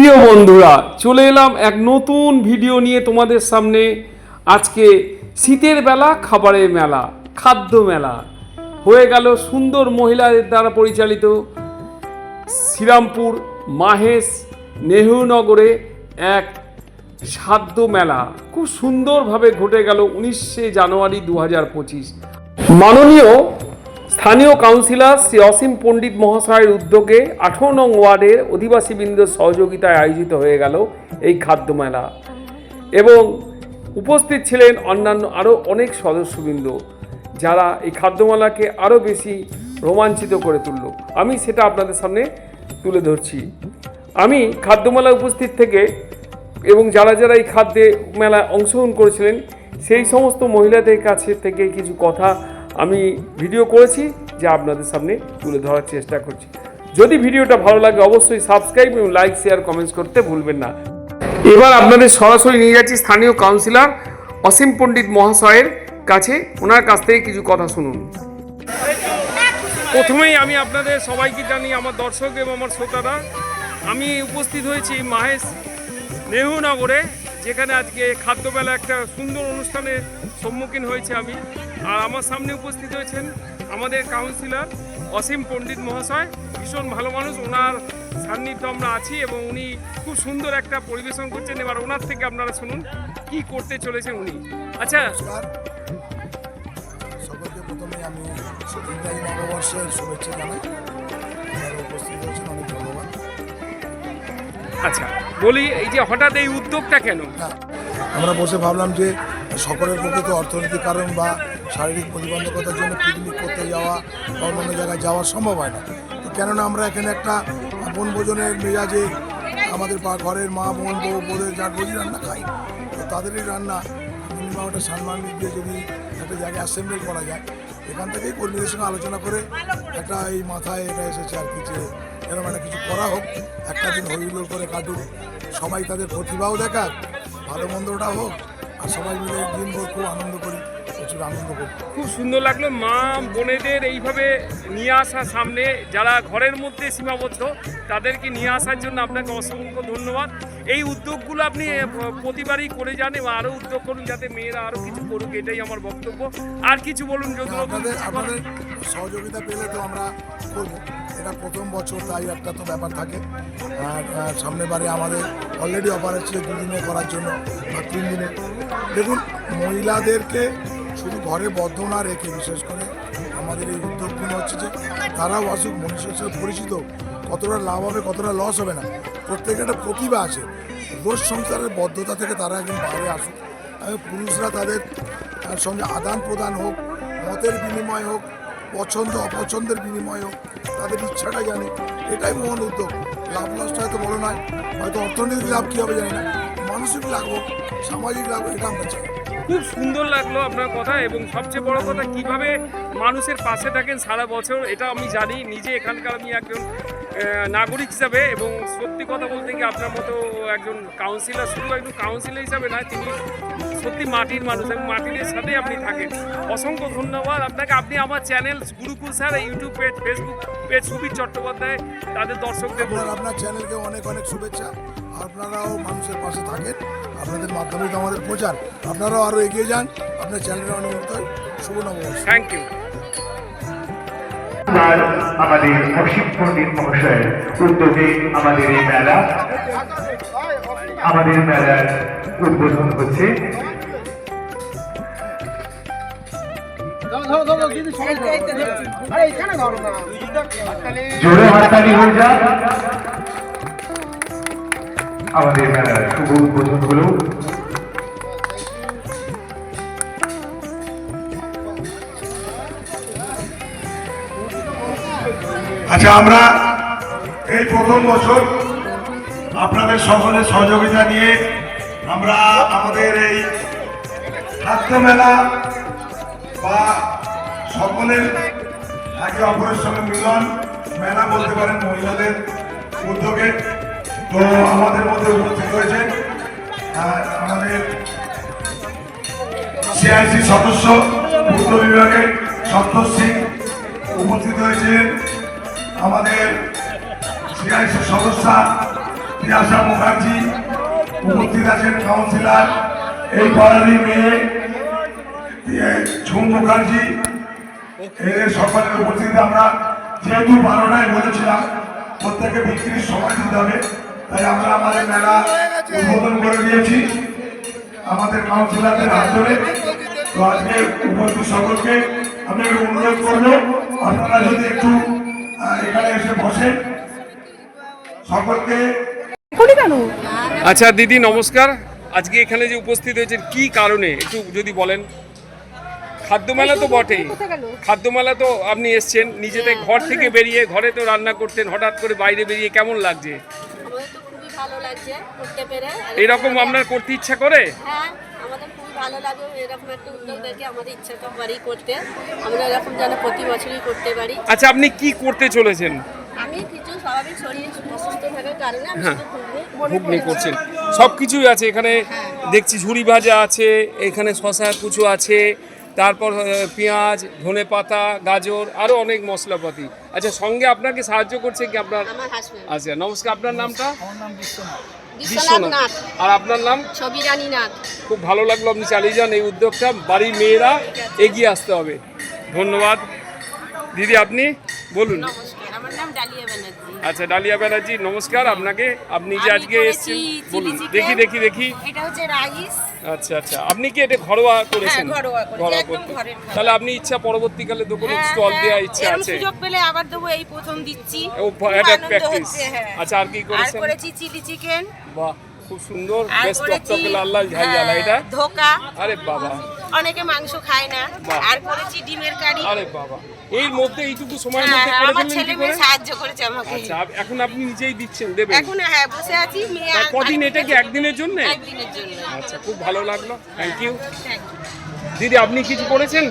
প্রিয় বন্ধুরা, চলে এলাম এক নতুন ভিডিও নিয়ে তোমাদের সামনে। আজকে শীতের বেলা, খাবারের মেলা, খাদ্য মেলা। হয়ে গেল সুন্দর মহিলাদের দ্বারা পরিচালিত শ্রীরামপুর মাহেশ নেহরুনগরে এক খাদ্য মেলা। খুব সুন্দরভাবে ঘটে গেল উনিশে জানুয়ারি দু হাজার পঁচিশ। মাননীয় স্থানীয় কাউন্সিলর শ্রী অসীম পণ্ডিত মহাশয়ের উদ্যোগে আঠারো নং ওয়ার্ডের অধিবাসীবৃন্দের সহযোগিতায় আয়োজিত হয়ে গেল এই খাদ্য মেলা। এবং উপস্থিত ছিলেন অন্যান্য আরও অনেক সদস্যবৃন্দ, যারা এই খাদ্যমেলাকে আরও বেশি রোমাঞ্চিত করে তুলল। আমি সেটা আপনাদের সামনে তুলে ধরছি। আমি খাদ্যমেলায় উপস্থিত থেকে এবং যারা যারা এই খাদ্যে মেলায় অংশগ্রহণ করেছিলেন, সেই সমস্ত মহিলাদের কাছে থেকে কিছু কথা আমি ভিডিও করেছি যা আপনাদের সামনে তুলে ধরার চেষ্টা করছি। যদি ভিডিওটা ভালো লাগে অবশ্যই সাবস্ক্রাইব এবং লাইক শেয়ার কমেন্টস করতে ভুলবেন না। এবার আপনাদের সরাসরি নিয়ে যাচ্ছি স্থানীয় কাউন্সিলর অসীম পণ্ডিত মহাশয়ের কাছে। ওনার কাছ থেকে কিছু কথা শুনুন। প্রথমেই আমি আপনাদের সবাইকে জানি আমার দর্শক এবং আমার শ্রোতারা, আমি উপস্থিত হয়েছি মাহেশ নেহরুনগরে যেখানে আজকে খাদ্যবেলা একটা সুন্দর অনুষ্ঠানের সম্মুখীন হয়েছে আমি। আর আমার সামনে উপস্থিত হয়েছেন আমাদের কাউন্সিলর অসীম পণ্ডিত মহাশয়। ভীষণ ভালো মানুষ ওনার সান্নিধ্য আমরা আছি এবং উনি খুব সুন্দর একটা পরিবেশন করছেন। এবার ওনার থেকে আপনারা শুনুন কি করতে চলেছেন উনি। আচ্ছা। সকলকে প্রথমে আমি ইংরাজি নববর্ষের শুভেচ্ছা জানাই। উপস্থিত হয়েছেন অনেক ধন্যবাদ। আচ্ছা বলি এই যে হঠাৎ এই উদ্যোগটা কেন? হ্যাঁ আমরা বসে ভাবলাম যে সকলের পক্ষে তো অর্থনৈতিক কারণ বা শারীরিক প্রতিবন্ধকতার জন্য পিকনিক করতে যাওয়া বা অন্যান্য জায়গায় যাওয়া সম্ভব হয় না। তো কেননা আমরা এখানে একটা বনভোজনের মেজাজে আমাদের পা ঘরের মা, বোন, বউ বোদের যার রোজই রান্না খাই, তো তাদেরই রান্না। মিনিমাম একটা সাম্মানিক দিয়ে যদি একটা জায়গায় অ্যাসেম্বল করা যায়, এখান থেকেই কর্মীদের সঙ্গে আলোচনা করে একটা এই মাথায় এটা এসেছে আর কি যে এরকম একটা কিছু করা হোক, একটা দিন হইহুল্লোড় করে কাটুক। সবাই তাদের প্রতিভাও দেখাক, ভালো মন্দটা হোক, আর সবাই মিলে দিনভর খুব আনন্দ করি। প্রচুর আনন্দ করি খুব সুন্দর লাগল। মা বোনেদের এইভাবে নিয়ে আসা সামনে যারা ঘরের মধ্যে সীমাবদ্ধ তাদেরকে নিয়ে আসার জন্য আপনাকে অসংখ্য ধন্যবাদ। এই উদ্যোগগুলো আপনি প্রতিবারই করে যান এবং আরও উদ্যোগ করুন যাতে মেয়েরা আরও কিছু করুক এটাই আমার বক্তব্য। আর কিছু বলুন যদি আপনাদের আপনাদের সহযোগিতা পেলে তো আমরা করব। এটা প্রথম বছর তাই একটা তো ব্যাপার থাকে। আর সামনের বারে আমাদের অলরেডি অফার আছে দুদিনে করার জন্য বা তিন দিনে দেখুন মহিলাদেরকে শুধু ঘরে বদ্ধ না রেখে, বিশেষ করে আমাদের এই উদ্যোগগুলো হচ্ছে যে তারাও আসুক মনুষ্যের সাথে পরিচিত। কতটা লাভ হবে, কতটা লস হবে না প্রত্যেকের একটা প্রতিভা আছে। রোজ সংসারের বদ্ধতা থেকে তারা একদিন বাইরে আসুক। পুরুষরা তাদের সঙ্গে আদান প্রদান হোক, মতের বিনিময় হোক, পছন্দ, অপছন্দের বিনিময় হোক, তাদের ইচ্ছাটা জানে। এটাই মহান উদ্যোগ। লাভ লসটা হয়তো বড় নয়, হয়তো অর্থনৈতিক লাভ কী হবে জানি না। মানসিক লাভ হোক, সামাজিক লাভ এটা আমরা চাই। খুব সুন্দর লাগল আপনার কথা এবং সবচেয়ে বড় কথা, কীভাবে মানুষের পাশে থাকেন সারা বছর, এটা আমি জানি। নিজে এখানকার আমি একজন নাগরিক হিসাবে এবং সত্যি কথা বলতে কি আপনার মতো একজন কাউন্সিলর শুধু একজন কাউন্সিলর হিসাবে নয়, তিনি সত্যি মাটির মানুষ এবং মাটির সাথেই আপনি থাকেন। অসংখ্য ধন্যবাদ আপনাকে। আপনি আমার channel Gurukul sir YouTube page Facebook page Subir Chattopadhyay তাদের দর্শকদের বলুন। আপনার চ্যানেলকে অনেক অনেক শুভেচ্ছা। আপনারাও মানুষের পাশে থাকেন। আপনাদের মাধ্যমে তো আমাদের প্রচার। আপনারাও আরও এগিয়ে যান। আপনার চ্যানেলের অনেক শুভ নববর্ষ। থ্যাংক ইউ আমাদের অসীম পণ্ডিত মহাশয়ের উদ্যোগে আমাদের এই মেলা আমাদের মেলার উদ্বোধন হচ্ছে। জোরে হাততালি হয়ে যাক। আমাদের মেলার শুভ উদ্বোধন হলো। আচ্ছা আমরা এই প্রথম বছর আপনাদের সকলের সহযোগিতা নিয়ে আমরা আমাদের এই খাদ্য মেলা বা সকলের একে অপরের সঙ্গে মিলন মেলা বলতে পারেন মহিলাদের উদ্যোগে। তো আমাদের মধ্যে উপস্থিত হয়েছে আহ, আমাদের সিআইসি সদস্য পূর্ত বিভাগের সন্তোষ সিং উপস্থিত হয়েছেন। আমাদের সিআইসি সদস্যা তিয়াসা মুখার্জি, উপস্থিত আছেন কাউন্সিলার, এই পাড়ারই মেয়ে ঝুম মুখার্জি, এদের সকলের উপস্থিতিতে আমরা যেহেতু বারোটায় বলেছিলাম প্রত্যেকে বিক্রির সময় দিতে হবে, তাই আমরা আমাদের মেলা উদ্বোধন করে দিয়েছি। আমাদের কাউন্সিলরদের হাত ধরে। তো আজকে উপস্থিত সকলকে আমি একটু অনুরোধ করব, আপনারা যদি একটু এখানে এসে বসেন। সকলকে আচ্ছা দিদি নমস্কার। আজকে এখানে যে উপস্থিত হয়েছেন কি কারণে? একটু যদি বলেন। খাদ্যমেলা তো বটেই। খাদ্যমেলা তো আপনি এসছেন নিজেদের ঘর থেকে বেরিয়ে ঘরে তো রান্না করতেন হঠাৎ করে বাইরে বেরিয়ে কেমন লাগছে? আমাদের তো খুবই ভালো লাগছে করতে পেরে। এরকম আপনার করতে ইচ্ছা করে? হ্যাঁ আমাদের খুবই ভালো লাগে এরকম একটা উদ্যোগ দেখে আমাদের ইচ্ছা তো বাড়ি করতে। আমরা এরকম যেন প্রতি বছরই করতে পারি। আচ্ছা আপনি কি করতে চলেছেন? আমি কিছু স্বাভাবিক শরীর অসুস্থ থাকার কারণে আমি হ্যাঁ। শুধু ঘুগনি ঘুগনি করছেন। সব কিছুই আছে এখানে। দেখছি ঝুড়ি ভাজা আছে এখানে শশা কুচু আছে তারপর পেঁয়াজ ধনে পাতা গাজর আরও অনেক মশলাপাতি। আচ্ছা সঙ্গে আপনাকে সাহায্য করছে কি আপনার? আচ্ছা নমস্কার আপনার নামটা? বিশ্বনাথ। আর আপনার নাম? ছবি নাথ। খুব ভালো লাগল আপনি চালিয়ে যান এই উদ্যোগটা। বাড়ির মেয়েরা এগিয়ে আসতে হবে। ধন্যবাদ। দিদি আপনি বলুন। আচ্ছা ডালিয়া ব্যানার্জি নমস্কার। আপনাকে আপনি যে আজকে এসেছেন বলুন। দেখি দেখি দেখি। এটা হচ্ছে রাইস। আচ্ছা আচ্ছা। আপনি কি এটা ঘরোয়া করেছেন? হ্যাঁ, ঘরোয়া করেছি, একদম করতে। তাহলে আপনি ইচ্ছা পরবর্তীকালে দোকানে হ্যাঁ, স্টল হ্যাঁ, দেওয়ার ইচ্ছা আছে? সুযোগ পেলে আবার দেবো এই প্রথম দিচ্ছি। ও এটা প্র্যাকটিস। আচ্ছা আর কি করেছেন? আর করেছি চিলি চিকেন। বাহ খুব সুন্দর। বেশ টকটকে লাল লাল ঝাল ঝাল এটা। ধোকা। আরে বাবা। অনেকে মাংস খায় না। আর করেছি ডিমের কারি। আরে বাবা। এর মধ্যে এইটুকু সময় হ্যাঁ, মধ্যে করে আমার ছেলে মেয়ে সাহায্য করেছে আমাকে। আচ্ছা এখন আপনি নিজেই দিচ্ছেন দেবেন? এখন হ্যাঁ বসে আছি মেয়ে কদিন এটা কি একদিনের জন্য? একদিনের জন্য। আচ্ছা খুব ভালো লাগল। Thank you thank you. দিদি আপনি কিছু করেছেন?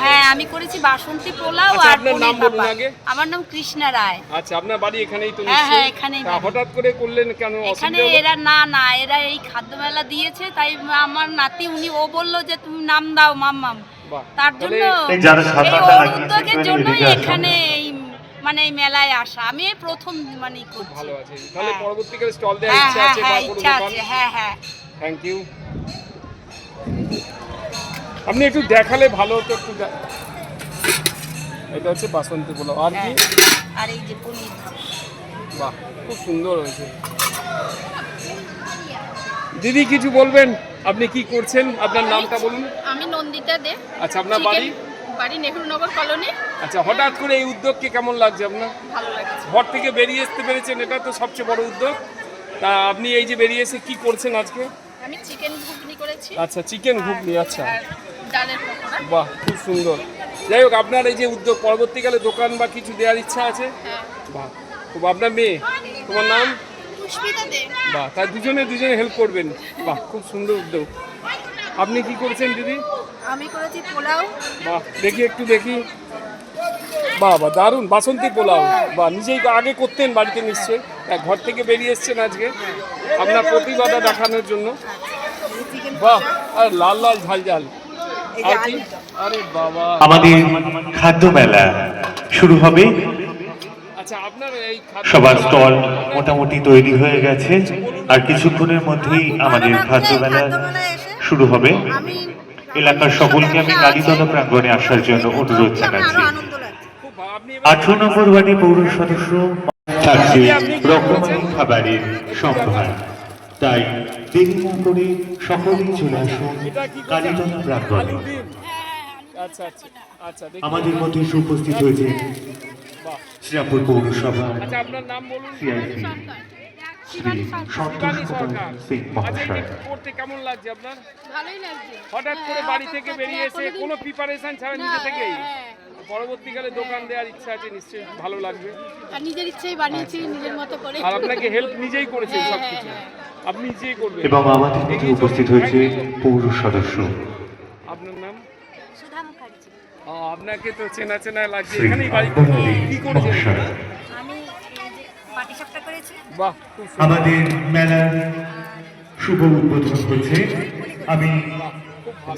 হ্যাঁ আমি করেছি বাসন্তী পোলাও আচ্ছা, আর আপনার নাম বলুন আগে। আমার নাম কৃষ্ণা রায়। আচ্ছা আপনার বাড়ি এখানেই তো হ্যাঁ, হ্যাঁ, এখানেই তা হঠাৎ করে করলেন কেন? এখানে এরা না না এরা এই খাদ্যমেলা দিয়েছে তাই আমার নাতি উনি ও বলল যে তুমি নাম দাও মাম্মাম। তার জন্য এই উদ্যোগের জন্যই এখানে এই মানে এই মেলায় আসা। আমি প্রথম মানে করছি। ভালো আছে। তাহলে হ্যাঁ। পরবর্তীকালে স্টল দেওয়ার হ্যাঁ ইচ্ছা হ্যাঁ আছে হ্যাঁ বা কোনো ইচ্ছা আছে হ্যাঁ হ্যাঁ। থ্যাংক ইউ আপনি একটু দেখালে ভালো হতো একটু এটা হচ্ছে বাসন্তী পোলাও। আর কি? আর এই যে পনির বাহ খুব সুন্দর হয়েছে। দিদি কিছু বলবেন? আপনি কি করছেন? আপনার নামটা বলুন। আমি নন্দিতা দে। আচ্ছা আপনার বাড়ি? বাড়ি নেহরুনগর কলোনি। আচ্ছা হঠাৎ করে এই উদ্যোগকে কেমন লাগছে আপনার? ভালো লাগছে। ঘর থেকে বেরিয়ে আসতে পেরেছেন এটা তো সবচেয়ে বড় উদ্যোগ। তা আপনি এই যে বেরিয়ে এসে কি করছেন আজকে? আমি চিকেন ঘুগনি করেছি। আচ্ছা চিকেন ঘুগনি আচ্ছা। ডালের পকোড়া বাহ খুব সুন্দর। যাই হোক আপনার এই যে উদ্যোগ পরবর্তীকালে দোকান বা কিছু দেওয়ার ইচ্ছা আছে? হ্যাঁ। বাহ খুব আপনার মেয়ে তোমার নাম? বাহ তাই দুজনে দুজনে হেল্প করবেন। বাহ খুব সুন্দর উদ্যোগ। আপনি কি করছেন দিদি? আমি করেছি পোলাও। বাহ দেখি একটু দেখি। বাহ বাহ দারুণ বাসন্তী পোলাও। বাহ নিজেই আগে করতেন বাড়িতে নিশ্চয়ই। এক ঘর থেকে বেরিয়ে এসছেন আজকে। আপনার প্রতিভাটা দেখানোর জন্য। বাহ আর লাল লাল ঝাল ঝাল। আমাদের খাদ্য মেলা শুরু হবে। আচ্ছা আপনার এই খাদ্য- সবার স্টল মোটামুটি তৈরি হয়ে গেছে আর কিছুক্ষণের মধ্যেই আমাদের খাদ্য মেলা শুরু হবে। এলাকার সকলকে আমি কালীতলা প্রাঙ্গণে আসার জন্য অনুরোধ জানাচ্ছি। আঠারো নম্বর ওয়ার্ডে পৌর সদস্য থাকছে রকমারি খাবারের সম্ভার। তাই দেরি না করে সকলেই চলে আসুন কালীতলা প্রাঙ্গণে আচ্ছা আচ্ছা আচ্ছা আমাদের মধ্যে উপস্থিত হয়েছে বাহ শ্রীরামপুর পৌরসভা আচ্ছা আপনার নাম বলুন। সিআইপি শ্রী সন্তোষ কুমার সিং মহাশয়। এটা করতে কেমন লাগছে আপনার? ভালোই লাগছে। হঠাৎ করে বাড়ি থেকে বেরিয়ে এসে কোনো প্রিপারেশন ছাড়া নিজে থেকেই? হ্যাঁ পরবর্তীকালে দোকান দেওয়ার ইচ্ছা আছে নিশ্চয়ই ভালো লাগবে। আর নিজের ইচ্ছেই বানিয়েছি নিজের মতো করে। আর আপনাকে হেল্প নিজেই করেছেন সব এবং আমাদের মধ্যে উপস্থিত হয়েছে পৌর সদস্য। আপনার নাম? ও, আপনাকে তো চেনা চেনা লাগছে। কি করেছেন? সুন্দর। আমাদের মেলার শুভ উদ্বোধন হচ্ছে আমি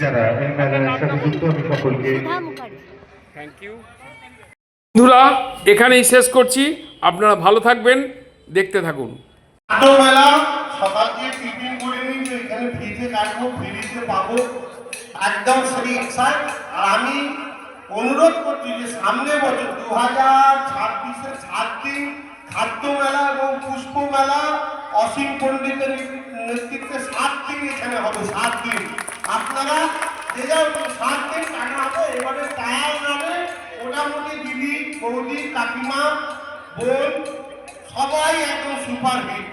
যারা এই মেলার সাথে যুক্ত আমি সকলকে থ্যাংক ইউ বন্ধুরা এখানেই শেষ করছি। আপনারা ভালো থাকবেন। দেখতে থাকুন। মেলা সকাল দিয়ে টিফিন করে নিই যে এখানে ফ্রিতে কাটবো, ফ্রিতে পাবো। একদম সেই এক্সাইট আর আমি অনুরোধ করছি যে সামনে বছর দু হাজার ছাব্বিশের সাত দিন খাদ্য মেলা এবং পুষ্প মেলা অসীম পণ্ডিতের নেতৃত্বে সাত দিন এখানে হবে, সাত দিন। আপনারা যে যা সাত দিন টাকা হবে এবারে টায়ার নামে মোটামুটি দিদি, বৌদি, কাকিমা, বোন, সবাই একদম সুপার হিট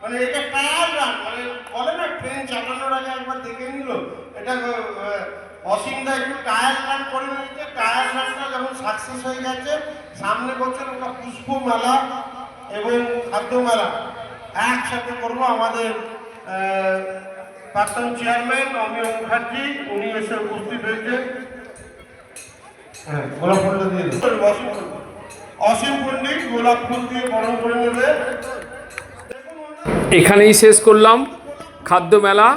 মানে এটা টায়ার রান মানে বলে না ট্রেন চালানোর আগে একবার দেখে নিল। এটা অসীমদা একটু টায়ার রান করে নিয়েছে। টায়ার রানটা যখন সাকসেস হয়ে গেছে সামনে বছর আমরা পুষ্প মেলা এবং খাদ্য মেলা একসাথে করব আমাদের প্রাক্তন চেয়ারম্যান অমিয় মুখার্জি উনি এসে উপস্থিত হয়েছে। হ্যাঁ গোলাপ ফুলটা দিয়ে। অসীম পণ্ডিত গোলাপ ফুল দিয়ে বরণ করে নেবে। এখানেই শেষ করলাম। খাদ্য মেলা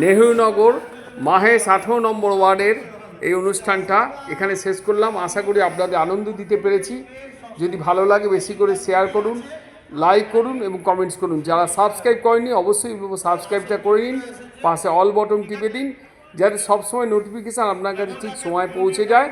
নেহরুনগর মাহেশ আঠারো নম্বর ওয়ার্ডের এই অনুষ্ঠানটা এখানে শেষ করলাম। আশা করি আপনাদের আনন্দ দিতে পেরেছি। যদি ভালো লাগে বেশি করে শেয়ার করুন লাইক করুন এবং কমেন্টস করুন। যারা সাবস্ক্রাইব করেনি অবশ্যই সাবস্ক্রাইবটা করে নিন, পাশে অল বটন টিপে দিন, যাতে সবসময় নোটিফিকেশান আপনার কাছে ঠিক সময় পৌঁছে যায়।